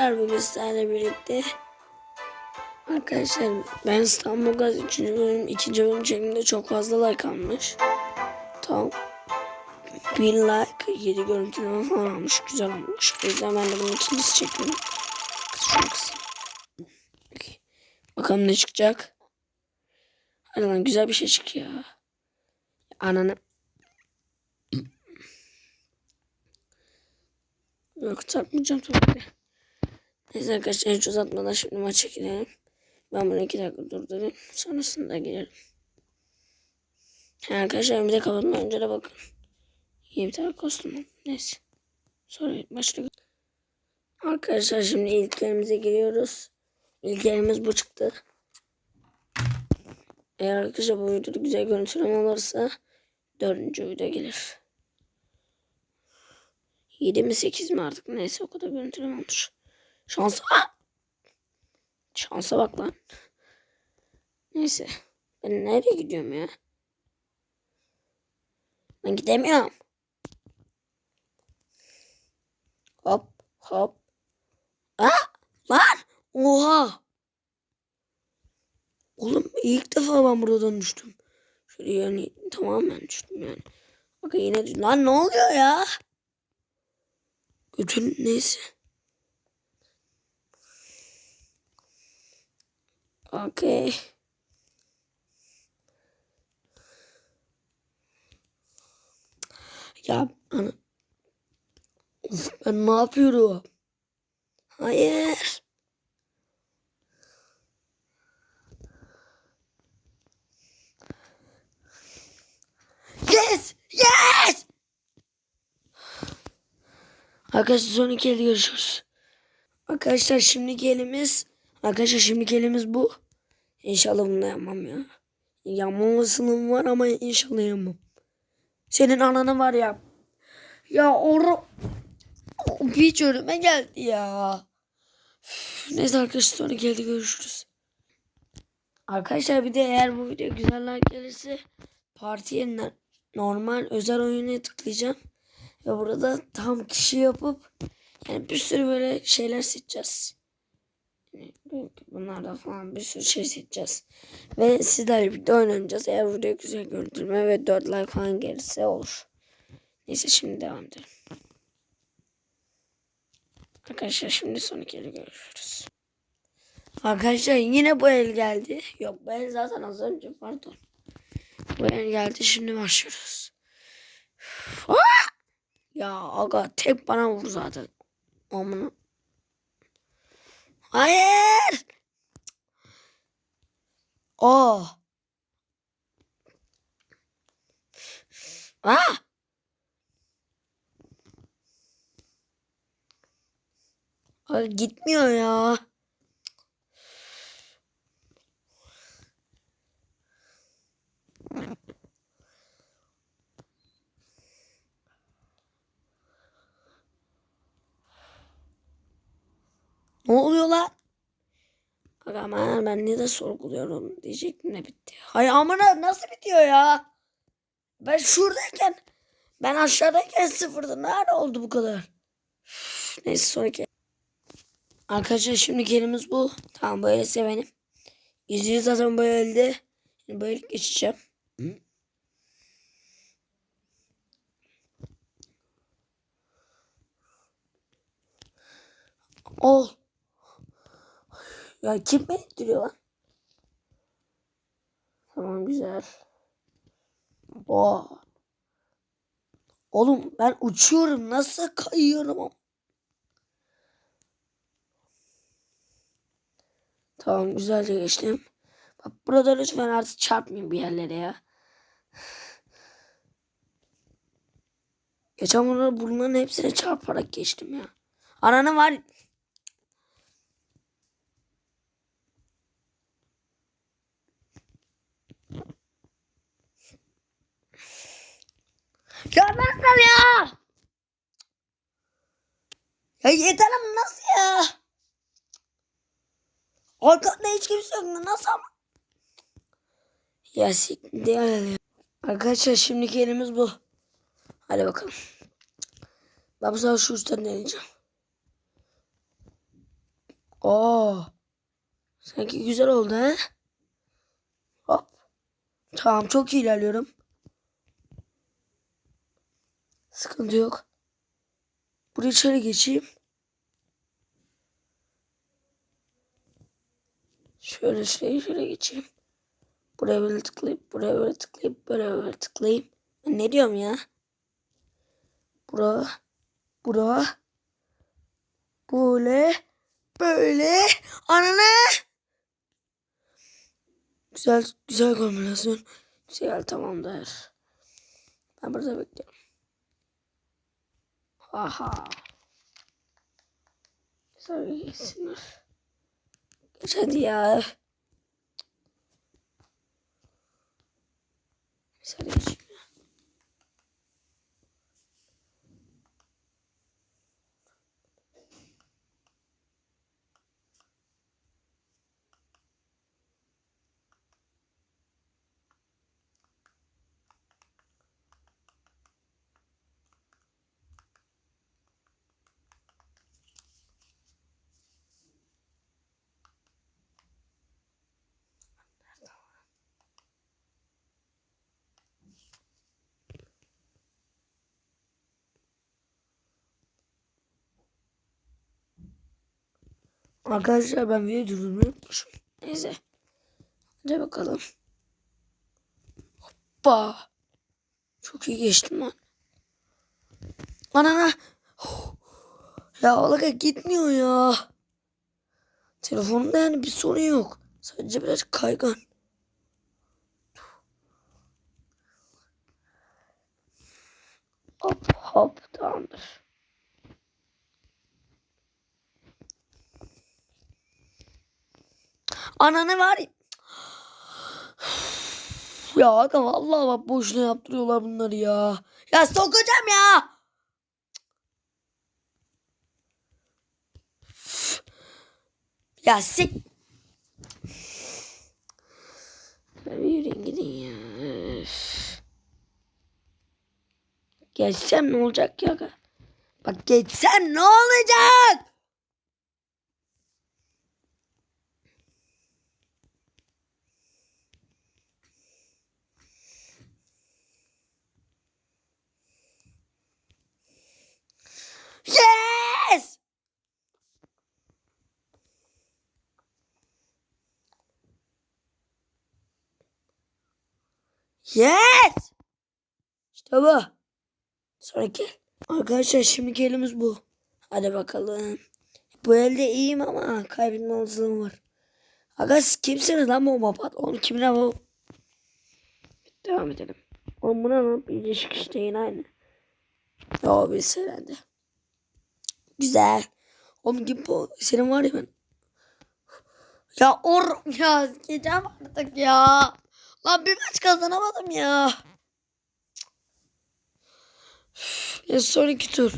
Bugün sizlerle birlikte Arkadaşlar ben İstanbul Gaz 3. bölüm 2. bölüm çekimde çok fazla like almış. Tam 1000 like 7 görüntüleme falan almış. Güzel olmuş. O yüzden ben de bunun ikincisi çekiyorum. Çok kısa. Bakalım ne çıkacak. Hadi lan güzel bir şey çık ya. Ananı. Yok takmayacağım tabii ki. Neyse arkadaşlar hiç uzatmadan şimdi maça girelim. Ben bunu iki dakika durdurayım. Sonrasında girelim. Ha, arkadaşlar bir de kapatmadan önce de bakın. İyi bir tane kostümüm. Neyse. Sonra başlıyor. Arkadaşlar şimdi ilk elimize giriyoruz. İlk elimiz bu çıktı. Eğer arkadaşlar bu videoda güzel görüntüleme olursa dördüncü video gelir. 7 mi 8 mi artık neyse o kadar görüntüleme olmuş. Şansa. Şansa bak lan. Neyse. Ben nereye gidiyorum ya? Ben gidemiyorum. Hop hop. Aa lan. Oha. Oğlum ilk defa ben buradan düştüm. Şöyle yani tamamen düştüm yani. Bakın yine düş- Lan ne oluyor ya? Götün neyse. Okey. Ya ana. Of, ben ne yapıyorum? Hayır. Yes! Yes! Arkadaşlar son iki görüşürüz. Arkadaşlar şimdiki elimiz Arkadaşlar şimdiki elimiz bu. İnşallah bunu yapmam ya. Yanma olasılığım var ama inşallah yanmam. Senin ananı var ya. Ya oru... Hiç önüme geldi ya. Üf, Neyse arkadaşlar sonra geldi görüşürüz. Arkadaşlar bir de eğer bu video güzel like gelirse parti yerinden normal özel oyuna tıklayacağım. Ve burada tam kişi yapıp yani bir sürü böyle şeyler seçeceğiz. Bunlardan falan bir sürü şey seçeceğiz. Ve sizlerle birlikte oynayacağız. Eğer video güzel görüntüleme ve 4 like falan gelirse olur. Neyse şimdi devam edelim. Arkadaşlar şimdi sonraki eli görüşürüz. Arkadaşlar yine bu el geldi. Yok bu el zaten az önce pardon. Bu el geldi şimdi başlıyoruz. Aa! Ya aga tek bana vur zaten. Amına. Hayır. Oh. Ah. Ay, gitmiyor ya. Ne oluyor lan? Bak aman ben ne de sorguluyorum diyecektim ne bitti. Hay amına nasıl bitiyor ya? Ben şuradayken ben aşağıdayken sıfırdı. Nerede oldu bu kadar? Üf, Neyse sonraki. Arkadaşlar şimdi elimiz bu. Tamam böyle sevenim. Yüzüğü zaten böyle Şimdi böyle geçeceğim. Oh. Ya kim beni ittiriyor lan? Tamam güzel. Oh. Oğlum ben uçuyorum. Nasıl kayıyorum? ama? Tamam güzelce geçtim. Bak burada lütfen artık çarpmayın bir yerlere ya. Geçen bunların hepsine çarparak geçtim ya. Ananı var. Nasıl ya? Ya yeter ama nasıl ya? Arkada hiç kimse yok. Nasıl ama? Ya siktir. Arkadaşlar şimdiki elimiz bu. Hadi bakalım. Ben bu sefer şu uçtan deneyeceğim. Oo. Sanki güzel oldu ha? Hop. Tamam çok iyi ilerliyorum. Sıkıntı yok. Buraya içeri geçeyim. Şöyle şuraya şöyle geçeyim. Buraya böyle tıklayıp buraya böyle tıklayıp böyle böyle tıklayayım. Ben ne diyorum ya? Bura. Bura. Böyle. Böyle. Anana. Güzel güzel kombinasyon. Güzel tamamdır. Ben burada bekliyorum. Aha. Güzel geçsinler. Geç hadi ya. Arkadaşlar ben video durdurmayı unutmuşum. Neyse. Hadi bakalım. Hoppa. Çok iyi geçtim lan. Anana. Ya Alaga gitmiyor ya. Telefonda yani bir sorun yok. Sadece biraz kaygan. Hop tamamdır. Ananı var ya. Ya aga vallahi bak boşuna yaptırıyorlar bunları ya. Ya sokacağım ya. Ya sik. Yürüyün gidin ya. Geçsem ne olacak ya? Bak geçsem ne olacak? Yes! Yes! İşte bu. Sonraki. Arkadaşlar şimdiki elimiz bu. Hadi bakalım. Bu elde iyiyim ama kaybetme olasılığım var. Aga kimsiniz lan bomba pat? Oğlum kimine bu? Devam edelim. Oğlum bu ne lan? İlişki işte yine aynı. Ya bir selendi. Güzel. Oğlum gibi. Senin var ya ben. Ya or ya gecem artık ya. Lan bir maç kazanamadım ya. Ya sonraki tur.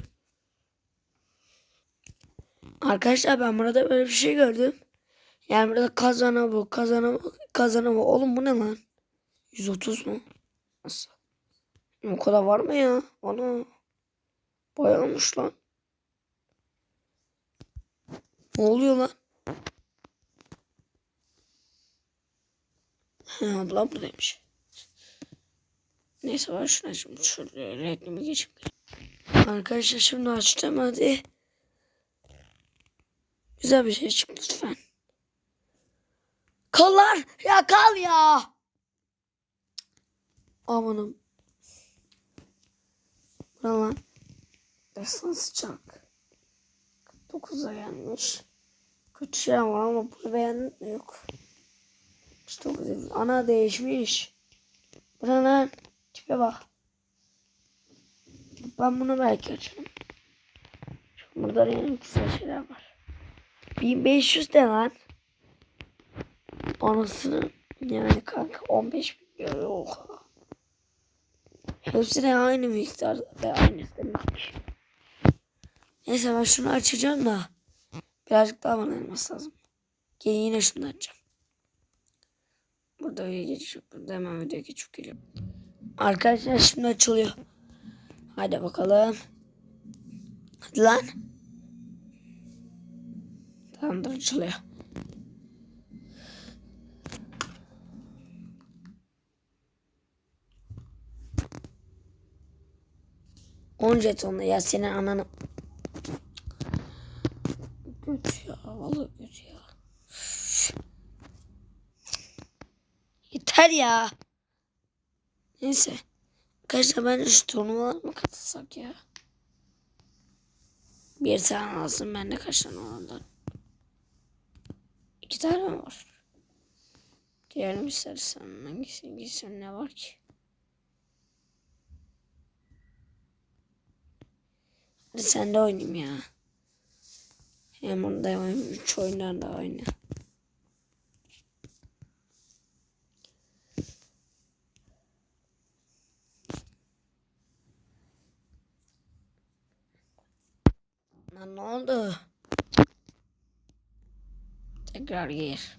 Arkadaşlar ben burada böyle bir şey gördüm. Yani burada kazana bu, kazana bu, kazana bu. Oğlum bu ne lan? 130 mu? Nasıl? O kadar var mı ya? Ana. Bayağı olmuş lan. Ne oluyor lan? He abla buradaymış. Neyse var şuna şimdi şuraya reklamı geçip. Arkadaşlar şimdi açtım hadi. Güzel bir şey çıktı lütfen. Kallar ya kal ya. Amanım. Bu ne lan? Destan sıcak. 9'a gelmiş. Kötü şey ama bunu beğendim yok. İşte değil. Ana değişmiş. Bu ne lan? Tipe bak. Ben bunu belki açarım. Burada yeni güzel şeyler var. 1500 de lan. Anasını yani kanka 15 bin euro. Oha. Hepsine aynı miktarda ve aynı demek. Neyse ben şunu açacağım da birazcık daha bana lazım. Gelin yine şunu açacağım. Burada video geçip burada hemen. Arkadaşlar şimdi açılıyor. Hadi bakalım. Hadi lan. Tamamdır açılıyor. On jetonla ya senin ananı. Göt ya vallahi göt ya. Üf. Yeter ya. Neyse. Arkadaşlar bence şu turnuvalar mı katılsak ya? Bir tane alsın bende kaç tane olandan. İki tane mi var? Diğerini istersen hangisini giysen ne var ki? Hadi sen de oynayayım ya. Hem onda hem üç oyundan da oyna. Lan ne Tekrar gir.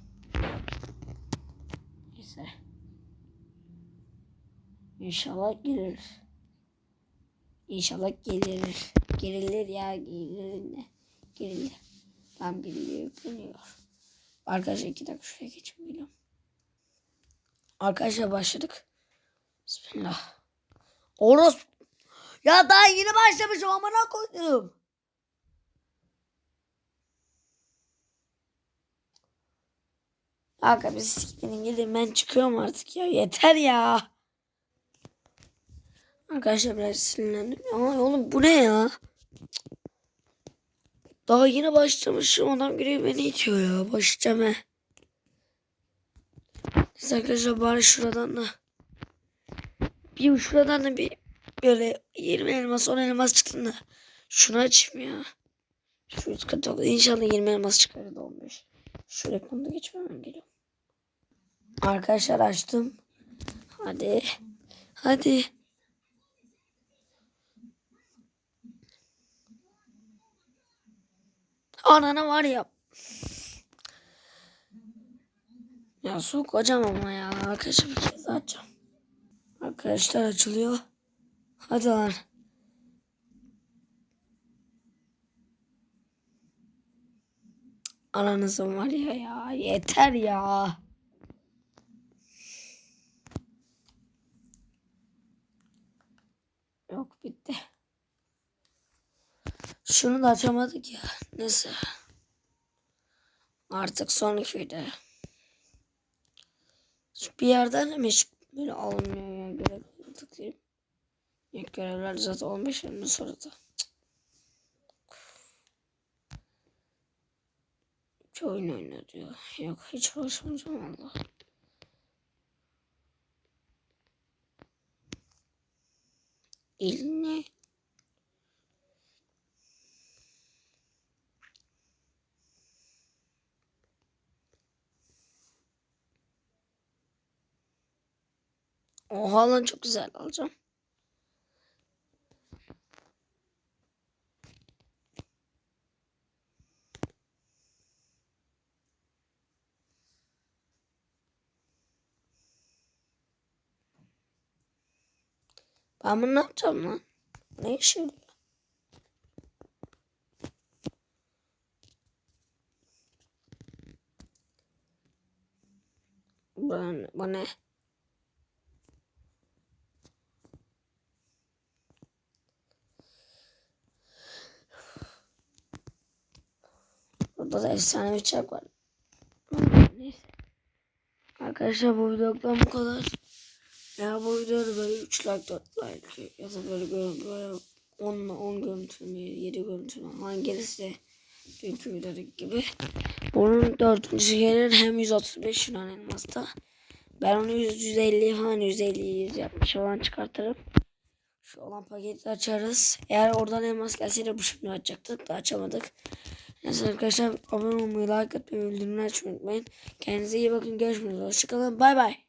Neyse. İnşallah gelir. İnşallah gelir. Gerilir ya gerilir ne? Gerilir. Tam geriliyor yükleniyor. Arkadaşlar iki dakika şuraya geçin geliyorum. Arkadaşlar başladık. Bismillah. Oros. Ya daha yeni başlamışım amına koydum. Aga biz siktirin gidin ben çıkıyorum artık ya yeter ya. Arkadaşlar biraz sinirlendim. Ama oğlum bu ne ya? Daha yeni başlamışım adam giriyor beni itiyor ya. Başlayacağım he. Neyse arkadaşlar bari şuradan da. Bir şuradan da bir böyle 20 elmas 10 elmas çıktı da. Şunu açayım ya. Şu üst katı İnşallah 20 elmas çıkar da 15. Şu reklamda geçmemem geliyorum. Arkadaşlar açtım. Hadi. Hadi. Anana var ya. Ya sokacağım ama ya. Arkadaşlar bir kez açacağım. Arkadaşlar açılıyor. Hadi lan. Ananızın var ya ya. Yeter ya. Yok bitti. Şunu da açamadık ya. Neyse. Artık sonraki video. Şu Bir yerden mi hiç böyle alınmıyor ya. Görevlere tıklayayım. İlk görevler zaten 15 yılın sonra da. Hiç oyun oyna diyor. Yok hiç uğraşmayacağım valla. İl ne? Oha lan çok güzel alacağım. Ben bunu ne yapacağım lan? Ne yarıyor? Bu, bu ne? Burada da efsane bir çak var. Neyse. Arkadaşlar bu videodan bu kadar. Ya bu videoda böyle 3 like 4 like ya da böyle böyle, böyle 10 10 görüntü mü 7 görüntü mü hangisi dünkü videodaki gibi. Bunun dördüncüsü gelir hem 135 Yunan elmasta. Ben onu 100, 150 falan 150 100 yapmış olan çıkartırım. Şu olan paketi açarız. Eğer oradan elmas gelseydi bu şimdi açacaktık da açamadık. Neyse arkadaşlar abone olmayı, like atmayı, bildirimleri açmayı unutmayın. Kendinize iyi bakın. Görüşmek üzere. Hoşçakalın. Bay bay.